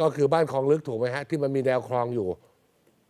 ก็คือบ้านคลองลึกถูกไหมฮะ ที่มันมีแนวคลองอยู่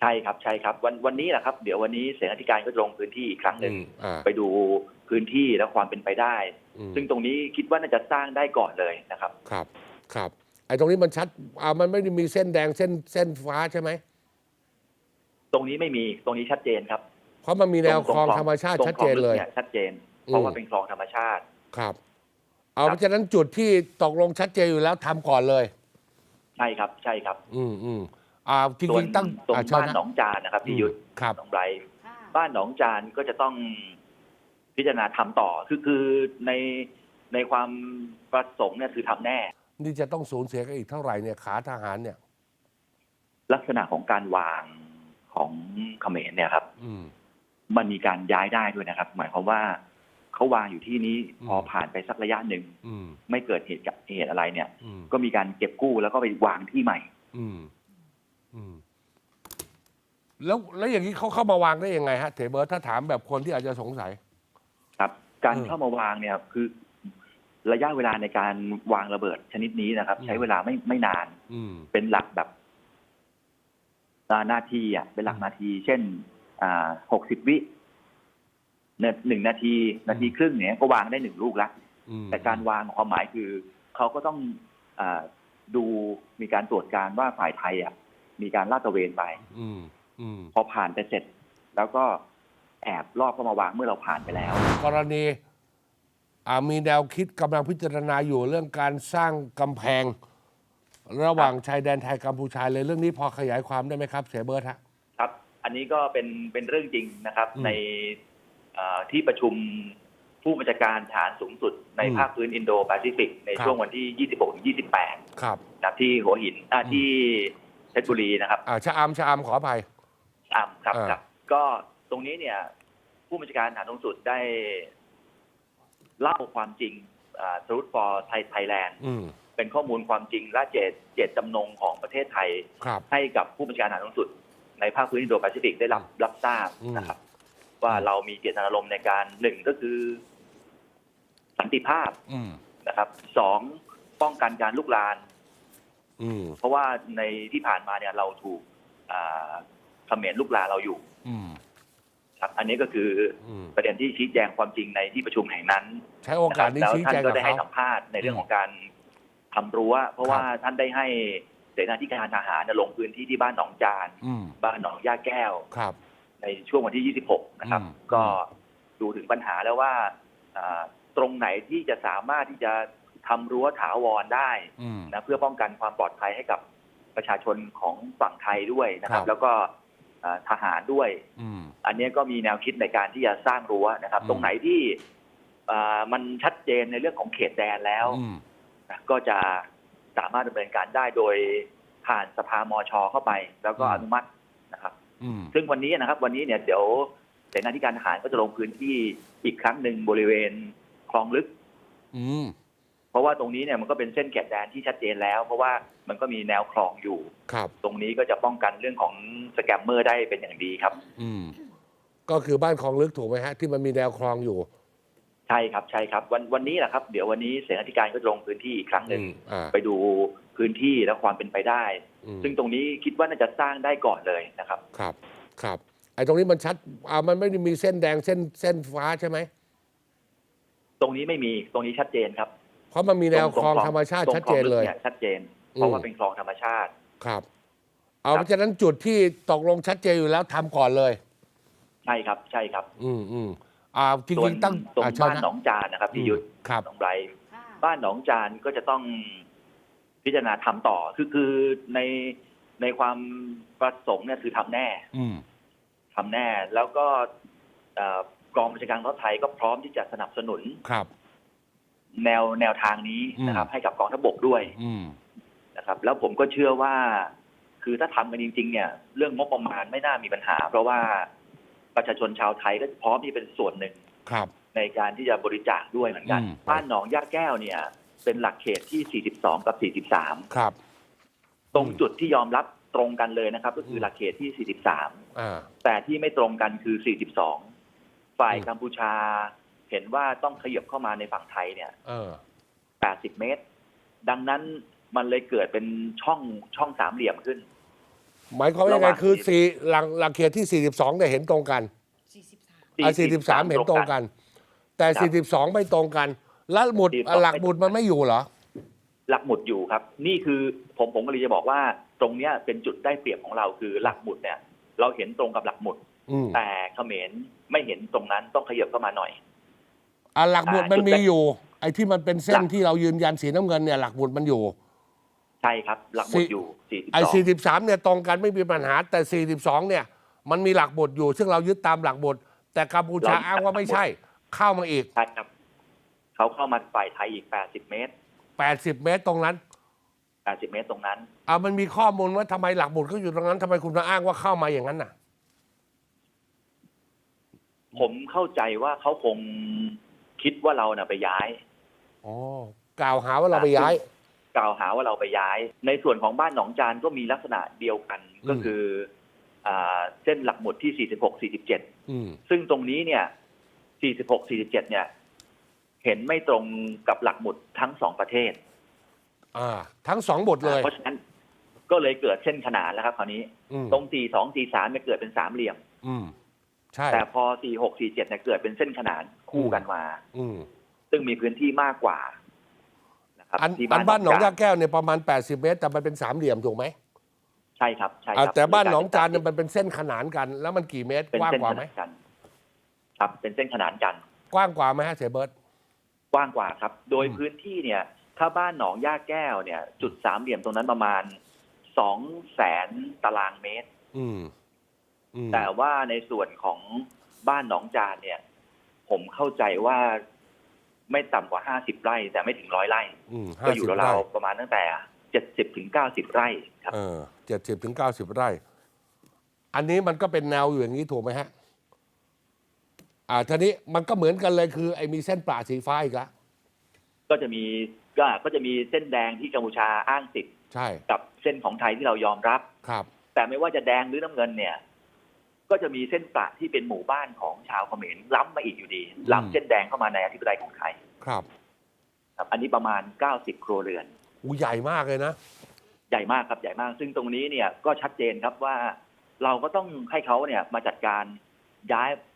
ใช่ครับใช่ครับ วันวันนี้แหละครับ เดี๋ยววันนี้เสนาธิการก็จะลงพื้นที่อีกครั้งหนึ่งอืมอ่าไปดูพื้นที่และความเป็นไปได้ อืม ซึ่งตรงนี้คิดว่าน่าจะสร้างได้ก่อนเลยนะครับ ครับ ครับ ไอ้ตรงนี้มันชัดอ่ามันไม่ได้มีเส้นแดงเส้นเส้นฟ้าใช่ไหม ตรงนี้ไม่มีตรงนี้ชัดเจนครับเพราะมันมีแนวตคลองธรรมชาติตงชัดเจนเลย คองกชัดเจน เพราะว่าอืมเป็นคลองธรรมชาติ ครับ เอาครับ เพราะฉะนั้นจุดที่ตกลงชัดเจนอยู่แล้วทำก่อนเลย ใช่ครับใช่ครับ อืมอืมอ่าจส่วนริงๆตั้งตรงอ่าเชิญบ้านนะหนองจานนะครับพี่ยุทธครับ น้องไบรท์ค่ะบ้านหนองจานก็จะต้องพิจารณาทำต่อคือคือในในความประสงค์เนี่ยคือทำแน่ นี่จะต้องสูญเสียกันอีกเท่าไหร่เนี่ยขาทหารเนี่ย ลักษณะของการวางของเขมรเนี่ยครับ อืม มันมีการย้ายได้ด้วยนะครับ หมายความว่า เขาวางอยู่ที่นี้อืมพอผ่านไปสักระยะหนึ่งอืมไม่เกิดเหตุกับเหตุอะไรเนี่ยอืมก็มีการเก็บกู้แล้วก็ไปวางที่ใหม่ อืมอืมแล้วแล้วอย่างนี้เขาเข้ามาวางได้ยังไงฮะเถเบิร์ตถ้าถามแบบคนที่อาจจะสงสัย ครับ การเออเข้ามาวางเนี่ยคือ ระยะเวลาในการวางระเบิดชนิดนี้นะครับอืมใช้เวลาไม่ไม่นานอืมเป็นหลักแบบอ่านาทีอะเป็นหลักอืมนาที เช่น อ่าหกสิบวิเนี่ย หนึ่งนาทีนาทีครึ่งเนี่ยก็วางได้หนึ่งลูกละอืมแต่การวางความหมายคือเขาก็ต้องอาดูมีการตรวจการว่าฝ่ายไทยอะ มีการลาดตระเวนไปอืมอืมพอผ่านไปเสร็จ แล้วก็แอบลอบเข้ามาวางเมื่อเราผ่านไปแล้ว กรณีอ่ามีแนวคิดกำลังพิจารณาอยู่เรื่องการสร้างกำแพง ระหว่างชายแดนไทยกัมพูชาเลยเรื่องนี้พอขยายความได้ไหมครับ เสยเบิร์ตฮะครับ อันนี้ก็เป็นเป็นเรื่องจริงนะครับอืมในเอ่อ ที่ประชุมผู้บัญชาการฐานสูงสุดในอืมภาคพื้นอินโดแปซิฟิกในครับช่วงวันที่ 26ถึง28 ครับนะครับที่หัวหินอ่าอืมที่เพชรบุรีนะครับอ่าชะอำชะอำขออภัยอ่าครับอ่าครับ ก็ตรงนี้เนี่ย ผู้บัญชาการฐานสูงสุดได้เล่าความจริงทรูดฟอร์ไทยไทยแลนด์อืมเป็นข้อมูลความจริงและเจตเจตจำนงของประเทศไทยครับให้กับผู้บัญชาการฐานสูงสุด ในภาคพื้นอินโดแปซิฟิกได้รับรับทราบอืมนะครับ ว่าเรามีเจตนารมณ์ในการหนึ่งก็คือสันติภาพอืมนะครับสองป้องกันการลุกลานอืมเพราะว่าในที่ผ่านมาเนี่ยเราถูกอ่าเขมรลุกลานเราอยู่อืมครับ อันนี้ก็คืออืม ประเด็นที่ชี้แจงความจริงในที่ประชุมแห่งนั้น ใช้โอกาสนี้แล้วชี้ท่าแจนงก็กับได้ให้เขา สัมภาษณ์ในเรื่องของการทำรั้ว เพราะว่าท่านได้ให้เสนาธิการทหารเนี่ยลงพื้นที่ที่บ้านหนองจาน อืมบ้านหนองย่าแก้ว ครับ ในช่วงวันที่ 26 นะครับ อืม ก็ดูถึงปัญหาแล้วว่าอ่าตรงไหนที่จะสามารถที่จะทำรั้วถาวรได้ อืม นะเพื่อป้องกันความปลอดภัยให้กับประชาชนของฝั่งไทยด้วยนะครับครับแล้วก็อ่าทหารด้วย อืม อันนี้ก็มีแนวคิดในการที่จะสร้างรั้วนะครับ อืม ตรงไหนที่อ่ามันชัดเจนในเรื่องของเขตแดนแล้วอืม นะก็จะสามารถดำเนินการได้โดยผ่านสภามชเข้าไป แล้วก็อืม อนุมัตินะครับอืม ซึ่งวันนี้นะครับ วันนี้เนี่ยเดี๋ยวเสนาธิการทหารก็จะลงพื้นที่อีกครั้งหนึ่งบริเวณคลองลึก อืมเพราะว่าตรงนี้เนี่ยมันก็เป็นเส้นเขตแดนที่ชัดเจนแล้ว เพราะว่ามันก็มีแนวคลองอยู่ ครับ ตรงนี้ก็จะป้องกันเรื่องของสแกมเมอร์ได้เป็นอย่างดีครับ อืม ก็คือบ้านคลองลึกถูกไหมฮะ ที่มันมีแนวคลองอยู่ ใช่ครับใช่ครับ วันวันนี้แหละครับ เดี๋ยววันนี้เสนาธิการก็จะลงพื้นที่อีกครั้งหอืนึ่งมอ่า ไปดู พื้นที่และความเป็นไปได้อืมซึ่งตรงนี้คิดว่าน่าจะสร้างได้ก่อนเลยนะครับ ครับ ครับ ไอ้ตรงนี้มันชัดอ่ามันไม่ได้มีเส้นแดงเส้นเส้นฟ้าใช่ไหม ตรงนี้ไม่มี ตรงนี้ชัดเจนครับ เพราะมันมีแนวคลองตธรรมชาติตงชัดเจนเลยคองกชัดเจน เพราะว่าเป็นคลองธรรมชาติ ครับ เอาครับเพราะฉะนั้นจุดที่ตกลงชัดเจนอยู่แล้วทำก่อนเลย ใช่ครับ ใช่ครับ อืมอืมอ่าจส่วนริงๆตั้งตรงอ่าเชิญบ้านนะหนองจานนะครับพี่ยุทธครับหนองไบรท์ค่ะบ้านหนองจานก็จะต้อง พิจารณาทำต่อคือคือในในความประสงค์เนี่ยคือทำแน่ อืมทำแน่แล้วก็เอ่อกองบัญชาการรถไทยก็พร้อมที่จะสนับสนุนครับ แนวแนวทางนี้นะครับ ให้กับกองทัพบกด้วยอืมนะครับ แล้วผมก็เชื่อว่า คือถ้าทำกันจริง ๆ เนี่ย เรื่องงบประมาณไม่น่ามีปัญหา เพราะว่าประชาชนชาวไทยก็พร้อมที่เป็นส่วนหนึ่งครับ ในการที่จะบริจาคด้วยเหมือนกันอืมบ้านหนองย่าแก้วเนี่ย เป็นหลักเขตที่ 42 กับ 43 ครับ ตรงจุดที่ยอมรับตรงกันเลยนะครับ ก็คือมหลักเขตที่ อ่า 43 แต่ที่ไม่ตรงกันคือ 42 ฝ่ายอืม กัมพูชา เห็นว่าต้องขยับเข้ามาในฝั่งไทยเนี่ย เออ 80 เมตร ดังนั้นมันเลยเกิดเป็นช่องช่องสามเหลี่ยมขึ้น หมายความว่ายังไงระหว่าง คือสี่หลังหลักเขตที่ 42เนี่ยเห็นตรงกัน43อะ43 เห็นตรงกัน แต่ 42 ไม่ตรงกัน แล้วหมุด42หลักหมุดมันไม่อยู่เหรอ หลักหมุดอยู่ครับ นี่คือผมผมก็เลยจะบอกว่า ตรงเนี้ยเป็นจุดได้เปรียบของเราคือหลักหมุดเนี่ย เราเห็นตรงกับหลักหมุดอืมแต่เขมรไม่เห็นตรงนั้นต้องขยับเข้ามาหน่อยอะหลักหมุดอ่ามันจุดมีได้อยู่ ไอ้ที่มันเป็นเส้หลันกที่เรายืนยันสีน้ำเงินเนี่ยหลักหมุดมันอยู่ใช่ครับ หลักหมุสี่ดอยู่ไอ้42 43เนี่ยตรงกันไม่มีปัญหา แต่42เนี่ย มันมีหลักหมุดอยู่ ซึ่งเรายึดตามหลักหมุดแต่กัมพูชาเรายึดอ้างว่าไม่ใช่ เข้ามาอีกใช่ครับ เขาเข้ามาฝ่ายไทยอีก 80 เมตร 80 เมตรตรงนั้น 80 เมตรตรงนั้นอ่ามันมีข้อมูลว่าทำไมหลักหมุดเขาอยู่ตรงนั้นทำไมคุณมาอ้างว่าเข้ามาอย่างนั้นน่ะ ผมเข้าใจว่าเขาคงคิดว่าเราเน่ะไปย้าย อ๋อกล่าวหาว่าเราไปย้าย กล่าวหาว่าเราไปย้าย ในส่วนของบ้านหนองจานก็มีลักษณะเดียวกันอืมก็คืออ่าเส้นหลักหมุดที่ 46 47 อืมซึ่งตรงนี้เนี่ย 46 47 เนี่ย เห็นไม่ตรงกับหลักหมุดทั้งสองประเทศอ่าทั้งสองบทเลย เพราะฉะนั้นก็เลยเกิดเส้นขนานแล้วครับคราวนี้ อืม ตรง42 43เนี่ยเกิดเป็นสามเหลี่ยม อืม ใช่ แต่พอ46 47เนี่ยเกิดเป็นเส้นขนานคู่กันมา อืม ซึ่งมีพื้นที่มากกว่านะครับอันที่อันบ้านหนองยาจแก้วเนี่ยประมาณ 80 เมตร แต่มันเป็นสามเหลี่ยมถูกไหมใช่ครับใช่คอ่ารับแต่บ้านหนองจานเนี่ยมันเป็นเส้นขนานกัน แล้วมันกี่เมตร เป็นกว้างเส้นกว่าขไหมนานกัน ครับ เป็นเส้นขนานกัน กว้างกว่าไหมฮะเสยเบิร์ต กว้างกว่าครับ โดยอืมพื้นที่เนี่ย ถ้าบ้านหนองย่าแก้วเนี่ย จุดสามเหลี่ยมตรงนั้นประมาณสองแสนตารางเมตร อืมอืมแต่ว่าในส่วนของบ้านหนองจานเนี่ย ผมเข้าใจว่าไม่ต่ำกว่าห้าสิบไร่ แต่ไม่ถึงร้อยไร่ อืมก็อยู่50ราวไร่ๆประมาณตั้งแต่เจ็ดสิบถึงเก้าสิบไร่ครับ เออเจ็ดสิบถึงเก้าสิบไร่ อันนี้มันก็เป็นแนวอยู่อย่างนี้ถูกไหมฮะ อ่าทีนี้มันก็เหมือนกันเลยคือไอ้มีเส้นปลาสีฟ้าอีกแล้วก็จะมีก็ก็จะมีเส้นแดงที่กัมพูชาอ้างสิทธิ์ใช่ กับเส้นของไทยที่เรายอมรับ ครับ แต่ไม่ว่าจะแดงหรือน้ำเงินเนี่ย ก็จะมีเส้นประที่เป็นหมู่บ้านของชาวเขมรล้ำมาอีกอยู่ดีอืมล้ำเส้นแดงเข้ามาในอธิปไตยของไทยครับครับอันนี้ประมาณ 90 ครัวเรือน อูใหญ่มากเลยนะ ใหญ่มากครับใหญ่มาก ซึ่งตรงนี้เนี่ยก็ชัดเจนครับว่าเราก็ต้องให้เขาเนี่ยมาจัดการย้ายอ่า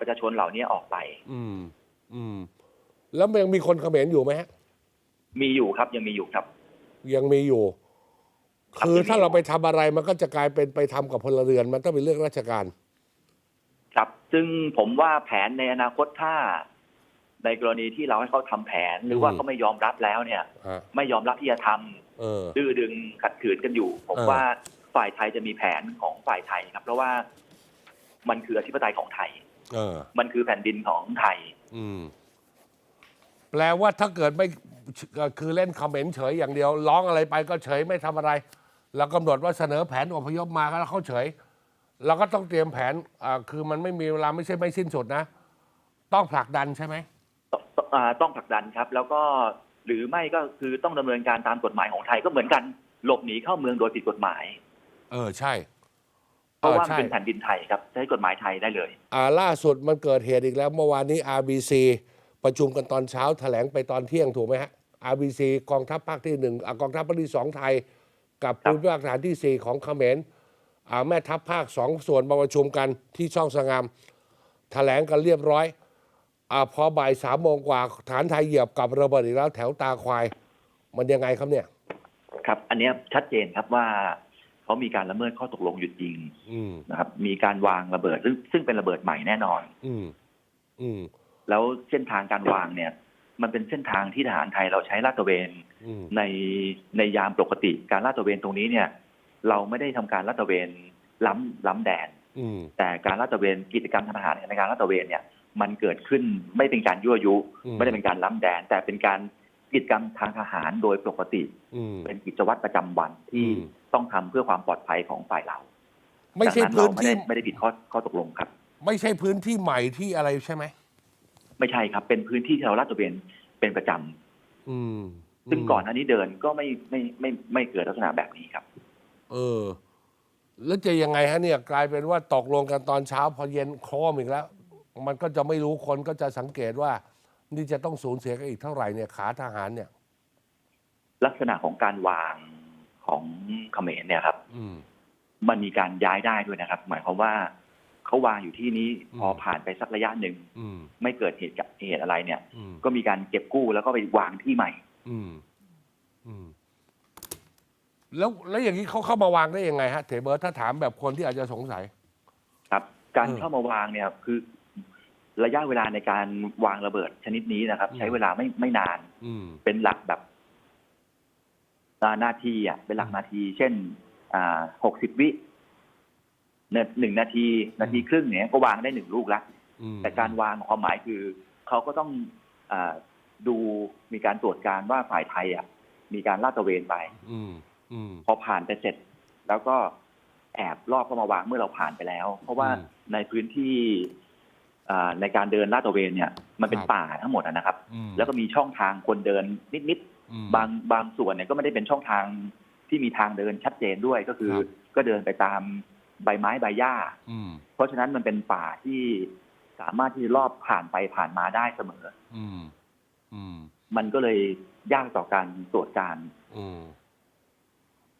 ประชาชนเหล่านี้ออกไป อืม อืม แล้วยังมีคนเขมรอยู่ไหมฮะมีอยู่ครับยังมีอยู่ครับ ยังมีอยู่ ครับคือยังมี ถ้าเราอยู่ไปทำอะไรมันก็จะกลายเป็นไปทำกับพลเรือน มันต้องเป็นเรื่องราชการ ครับ ซึ่งผมว่าแผนในอนาคตถ้า ในกรณีที่เราให้เขาทำแผน หรือว่าอืม เขาไม่ยอมรับแล้วเนี่ย ฮะ ไม่ยอมรับที่จะทำเออ ดื้อดึงขัดขืนกันอยู่ ผมเออ ว่าฝ่ายไทยจะมีแผนของฝ่ายไทยครับ เพราะว่ามันคืออธิปไตยของไทย เออ มันคือแผ่นดินของไทย อืม แปลว่าถ้าเกิดไม่ก็คือเล่นคอมเมนต์เฉยอย่างเดียว ร้องอะไรไปก็เฉยไม่ทำอะไรแล้วกำหนดว่าเสนอแผนอพยพมาแล้วเขาเฉย เราก็ต้องเตรียมแผนอ่าคือมันไม่มีเวลาไม่ใช่ไม่สิ้นสุดนะ ต้องผลักดันใช่ไหมต้องต้องอ่าต้องผลักดันครับ แล้วก็หรือไม่ก็คือต้องดำเนินการตามกฎหมายของไทยก็เหมือนกัน หลบหนีเข้าเมืองโดยผิดกฎหมาย เออใช่ เพราะว่าออมันใช่เป็นแผ่นดินไทยครับใช้กฎหมายไทยได้เลย อ่าล่าสุดมันเกิดเหตุอีกแล้วเมื่อวานนี้ RBC ประชุมกันตอนเช้าแถลงไปตอนเที่ยงถูกไหมฮะ RBC กองทัพภาคที่หนึ่งอ่ากองทัพภาคที่สองไทย กับครับภูมิภาคฐานที่สี่ของเขมรอ่าแม่ทัพภาคสองส่วนมาประชุมกันที่ช่องสงามแถลงกันเรียบร้อยอาพอบ่ายสามโมงกว่าฐานไทยเหยียบกับระเบิดอีกแล้วแถวตาควาย มันยังไงครับเนี่ย ครับ อันเนี้ยชัดเจนครับว่า เขามีการละเมิดข้อตกลงหยุดยิงอืมนะครับ มีการวางระเบิดซึ่งซึ่งเป็นระเบิดใหม่แน่นอน อืมอืมแล้วเส้นทางการวางเนี่ย มันเป็นเส้นทางที่ทหารไทยเราใช้ลาดตระเวนอืมในในยามปกติการลาดตระเวนตรงนี้เนี่ย เราไม่ได้ทำการลาดตระเวนล้ำล้ำแดนอืมแต่การลาดตระเวนกิจกรรมทางทหารในการลาดตระเวนเนี่ย มันเกิดขึ้นไม่เป็นการยั่วยุอืมไม่ได้เป็นการล้ำแดน แต่เป็นการกิจกรรมทางทหารโดยปกติอืมเป็นกิจวัตรประจำวันที่อืม ต้องทำเพื่อความปลอดภัยของฝ่ายเรา ไม่ใช่ดังนั้นพื้เรานไม่ได้ที่ไม่ได้ผิดข้อข้อตกลงครับ ไม่ใช่พื้นที่ใหม่ที่อะไรใช่ไหมไม่ใช่ครับ เป็นพื้นที่ที่เราลาดตระเวนเป็นประจำอืม ซึ่งก่อนหน้านี้เดินก็ไม่ไม่ไม่ไม่เกิดลักษณะแบบนี้ครับ เออ แล้วจะยังไงฮะเนี่ย กลายเป็นว่าตกลงกันตอนเช้าพอเย็นโครมอีกแล้ว มันก็จะไม่รู้คนก็จะสังเกตว่า นี่จะต้องสูญเสียกันอีกเท่าไหร่เนี่ยขาทหารเนี่ย ลักษณะของการวาง ของเขมรเนี่ยครับอืมมันมีการย้ายได้ด้วยนะครับ หมายความว่าเขาวางอยู่ที่นี้อืมพอผ่านไปสักระยะหนึ่งอืมไม่เกิดเหตุกับเหตุอะไรเนี่ยอืมก็มีการเก็บกู้แล้วก็ไปวางที่ใหม่ อืมอืมแล้วแล้วอย่างนี้เขาเข้ามาวางได้ยังไงฮะเถเบิร์ตถ้าถามแบบคนที่อาจจะสงสัย ครับ การเออเข้ามาวางเนี่ยคือ ระยะเวลาในการวางระเบิดชนิดนี้นะครับอืมใช้เวลาไม่ไม่นานอืมเป็นหลักแบบ อ่านาทีอะเป็นหลักนาที เช่นอ่าหกสิบวิเนี่ยหนึ่งนาที นาทีครึ่งเนี่ยก็วางได้หนึ่งลูกละอืมแต่การวางความหมายคือเขาก็ต้องอาดูมีการตรวจการว่าฝ่ายไทยอะ มีการลาดตระเวนไปอืมอืมพอผ่านไปเสร็จ แล้วก็แอบลอบเข้ามาวางเมื่อเราผ่านไปแล้ว เพราะว่าอืมในพื้นที่อ่าในการเดินลาดตระเวนเนี่ย มันเป็นครับป่าทั้งหมดอะนะครับอืมแล้วก็มีช่องทางคนเดินนิดอืมๆ บางบางส่วนเนี่ยก็ไม่ได้เป็นช่องทางที่มีทางเดินชัดเจนด้วยก็คือครับก็เดินไปตามใบไม้ใบหญ้าอืมเพราะฉะนั้นมันเป็นป่าที่สามารถที่จะรอบผ่านไปผ่านมาได้เสมอ อืม อืม มันก็เลยยากต่อการตรวจการ อืม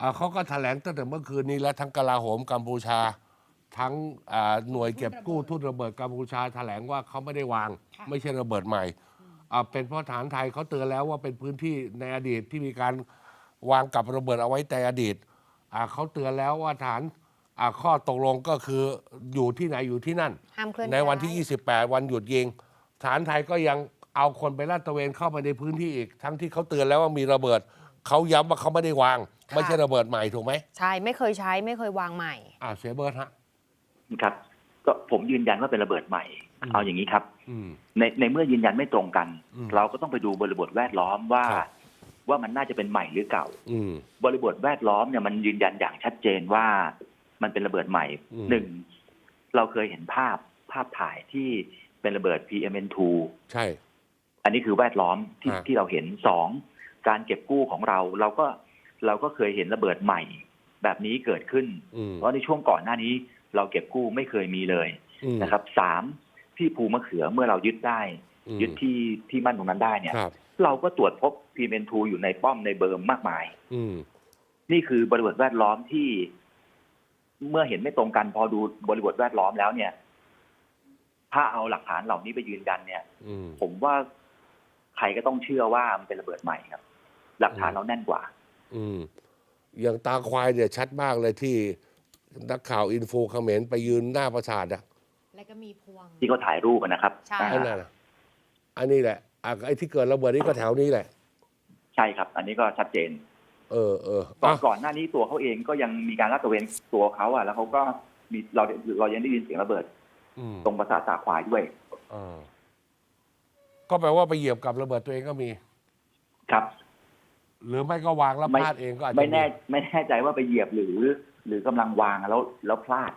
อ่าเขาก็แถลงตั้งแต่เมื่อคืนนี้แล้วทั้งกลาโหมกัมพูชา ทั้งอ่าหน่วยเก็บกู้ทุนระเบิดกัมพูชา แถลงว่าเขาไม่ได้วางค่ะไม่ใช่ระเบิดใหม่ อ่าเป็นเพราะฐานไทยเขาเตือนแล้วว่าเป็นพื้นที่ในอดีตที่มีการวางกับระเบิดเอาไว้แต่อดีตอ่าเขาเตือนแล้วว่าฐานอ่าข้อตกลงก็คืออยู่ที่ไหนอยู่ที่นั่น ห้ามเคลื่อนในวันที่ ย้าย28 วันหยุดยิง ฐานไทยก็ยังเอาคนไปลาดตระเวนเข้าไปในพื้นที่อีก ทั้งที่เขาเตือนแล้วว่ามีระเบิด เขาย้ำว่าเขาไม่ได้วาง ไม่ใช่ระเบิดใหม่ถูกไหมใช่ไม่เคยใช้ไม่เคยวางใหม่ อ่าเสียเบิร์ดฮะ ครับ ก็ผมยืนยันว่าเป็นระเบิดใหม่อืม เอาอย่างนี้ครับอืมในในเมื่อยืนยันไม่ตรงกันอืมเราก็ต้องไปดูบริบทแวดล้อมว่าครับว่ามันน่าจะเป็นใหม่หรือเก่าอืมบริบทแวดล้อมเนี่ยมันยืนยันอย่างชัดเจนว่ามันเป็นระเบิดใหม่อืมหนึ่งเราเคยเห็นภาพภาพถ่ายที่เป็นระเบิด PMN2 ใช่ อันนี้คือแวดล้อมที่ฮะที่เราเห็นสองการเก็บกู้ของเราเราก็เราก็เคยเห็นระเบิดใหม่ แบบนี้เกิดขึ้นอืมเพราะในช่วงก่อนหน้านี้ เราเก็บกู้ไม่เคยมีเลยอืมนะครับสาม ที่ภูมะเขือเมื่อเรายึดได้อืมยึดที่ที่มั่นตรงนั้นได้เนี่ยครับเราก็ตรวจพบ PM2 อยู่ในป้อมในเบิร์มมากมาย อืมนี่คือบริบทแวดล้อมที่ เมื่อเห็นไม่ตรงกันพอดูบริบทแวดล้อมแล้วเนี่ย ถ้าเอาหลักฐานเหล่านี้ไปยืนยันเนี่ยอืมผมว่าใครก็ต้องเชื่อว่ามันเป็นระเบิดใหม่ครับ หลักฐานอืมเราแน่นกว่า อืม อย่างตาควายเนี่ยชัดมากเลยที่นักข่าวอินโฟเขมรไปยืนหน้าประสาทอะ แล้วก็มีพวง ที่เขาถ่ายรูปอะนะครับใช่ อ่าอันนั้นน่ะอันนี้แหละอะไอ้ที่เกิดระเบิดนี่ก็แถวนี้แหละ ใช่ครับ อันนี้ก็ชัดเจน เออเออก่อนอะก่อนหน้านี้ตัวเขาเองก็ยังมีการลาดตระเวนตัวเขาอะแล้วเขาก็มีเราเรายังได้ยินเสียงระเบิด อืมตรงประสาทตาควายด้วยอ่าก็แปลว่าไปเหยียบกับระเบิดตัวเองก็มี ครับ หรือไม่ก็วางแล้วไม่ พลาดเองก็อาจจะไม่แน่มีไม่แน่ใจว่าไปเหยียบหรือ หรือกำลังวางแล้วแล้วพลาด